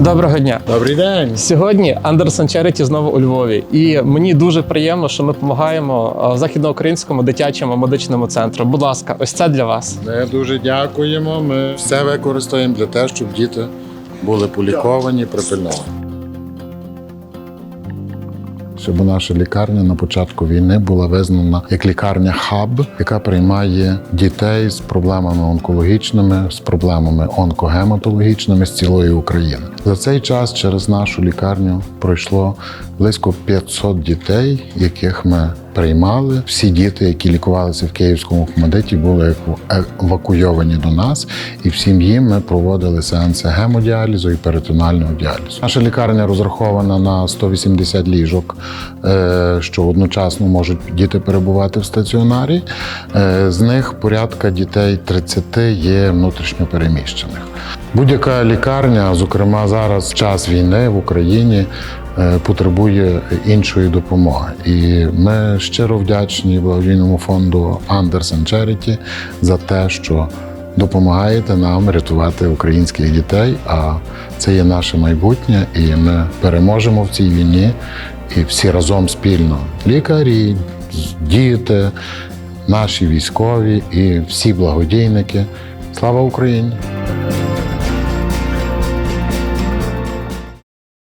Доброго дня. Добрий день. Сьогодні Андерсон Черіті знову у Львові, і мені дуже приємно, що ми допомагаємо західноукраїнському дитячому медичному центру. Будь ласка, ось це для вас. Ми дуже дякуємо. Ми все використаємо для того, щоб діти були поліковані, пропильновані. Щоб наша лікарня на початку війни була визнана як лікарня хаб, яка приймає дітей з проблемами онкологічними, з проблемами онкогематологічними з цілої України. За цей час через нашу лікарню пройшло близько 500 дітей, яких ми приймали. Всі діти, які лікувалися в Київському Хмадиті, були евакуйовані до нас, і всім їм ми проводили сеанси гемодіалізу і перитонального діалізу. Наша лікарня розрахована на 180 ліжок, е, що одночасно можуть діти перебувати в стаціонарі. Е, З них порядка дітей 30 є внутрішньо переміщених. Будь-яка лікарня, зокрема зараз в час війни в Україні, е, потребує іншої допомоги. І ми щиро вдячні благодійному фонду Anderson Charity за те, що допомагаєте нам рятувати українських дітей. А це є наше майбутнє, і ми переможемо в цій війні. І всі разом спільно лікарі, діти, наші військові і всі благодійники. Слава Україні!